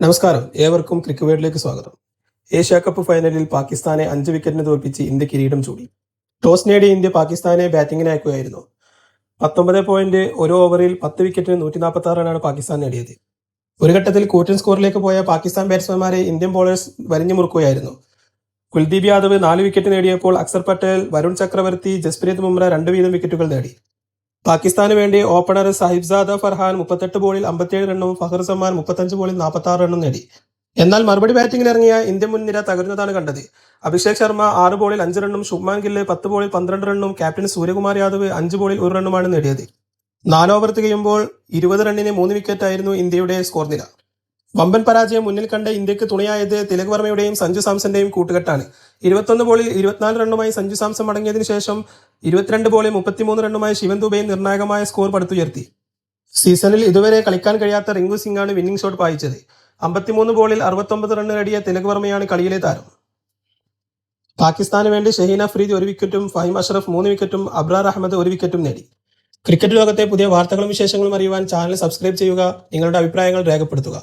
നമസ്കാരം. ഏവർക്കും ക്രിക്കവേഡിലേക്ക് സ്വാഗതം. ഏഷ്യ കപ്പ് ഫൈനലിൽ പാകിസ്ഥാനെ അഞ്ച് വിക്കറ്റിന് തോൽപ്പിച്ച് ഇന്ത്യ കിരീടം ചൂടി. ടോസ് നേടിയ ഇന്ത്യ പാകിസ്ഥാനെ ബാറ്റിംഗിന് അയക്കുകയായിരുന്നു. പത്തൊമ്പത് പോയിന്റ് ഒരു ഓവറിൽ പത്ത് വിക്കറ്റിന് നൂറ്റി നാൽപ്പത്തി ആറ് റണ്ണാണ് പാകിസ്ഥാൻ നേടിയത്. ഒരു ഘട്ടത്തിൽ കൂറ്റൻ സ്കോറിലേക്ക് പോയ പാകിസ്ഥാൻ ബാറ്റ്സ്മാൻമാരെ ഇന്ത്യൻ ബോളേഴ്സ് വരിഞ്ഞു മുറുക്കുകയായിരുന്നു. കുൽദീപ് യാദവ് നാല് വിക്കറ്റ് നേടിയപ്പോൾ അക്സർ പട്ടേൽ വരുൺ ചക്രവർത്തി ജസ്പ്രീത് ബുംറ രണ്ട് വീതം വിക്കറ്റുകൾ നേടി. പാകിസ്ഥാന് വേണ്ടി ഓപ്പണർ സാഹിബ്സാദ ഫർഹാൻ മുപ്പത്തെട്ട് ബോളിൽ അമ്പത്തിയേഴ് റണ്ണും ഫഹർ സമാൻ മുപ്പത്തഞ്ച് ബോളിൽ നാൽപ്പത്തി ആറ് റണ്ണും നേടി. എന്നാൽ മറുപടി ബാറ്റിംഗിൽ ഇറങ്ങിയ ഇന്ത്യ മുൻനിര തകരുന്നതാണ് കണ്ടത്. അഭിഷേക് ശർമ്മ ആറ് ബോളിൽ അഞ്ച് റണ്ണും ശുഭ്മാൻ ഗില്ല് പത്ത് ബോളിൽ പന്ത്രണ്ട് റണ്ണും ക്യാപ്റ്റൻ സൂര്യകുമാർ യാദവ് അഞ്ച് ബോളിൽ ഒരു റണ്ണുമാണ് നേടിയത്. നാല് ഓവർ തികയുമ്പോൾ ഇരുപത് റണ്ണിന് മൂന്ന് വിക്കറ്റായിരുന്നു ഇന്ത്യയുടെ സ്കോർ നില വമ്പൻ പരാജയം മുന്നിൽ കണ്ട ഇന്ത്യയ്ക്ക് തുണയായത് തിലക് വർമ്മയുടെയും സഞ്ജു സാംസന്റെയും കൂട്ടുകെട്ടാണ്. ഇരുപത്തൊന്ന് ബോളിൽ ഇരുപത്തിനാല് റണ്ണുമായി സഞ്ജു സാംസൺ മടങ്ങിയതിനു ശേഷം ഇരുപത്തിരണ്ട് ബോളിൽ മുപ്പത്തിമൂന്ന് റണ്ണുമായി ശിവൻ ദുബൈ നിർണായകമായ സ്കോർ പടുത്തുയർത്തി. സീസണിൽ ഇതുവരെ കളിക്കാൻ കഴിയാത്ത റിങ്കു സിംഗാണ് വിന്നിംഗ് ഷോട്ട് വായിച്ചത് അമ്പത്തിമൂന്ന് ബോളിൽ അറുപത്തൊമ്പത് റണ്ണ് നേടിയ തിലക് വർമ്മയാണ് കളിയിലെ താരം. പാകിസ്ഥാന് വേണ്ടി ഷഹീൻ അഫ്രീദി ഒരു വിക്കറ്റും ഫഹിം അഷ്റഫ് മൂന്ന് വിക്കറ്റും അബ്രാർ അഹമ്മദ് ഒരു വിക്കറ്റും നേടി. ക്രിക്കറ്റ് ലോകത്തെ പുതിയ വാർത്തകളും വിശേഷങ്ങളും അറിയുവാൻ ചാനൽ സബ്സ്ക്രൈബ് ചെയ്യുക നിങ്ങളുടെ അഭിപ്രായങ്ങൾ രേഖപ്പെടുത്തുക.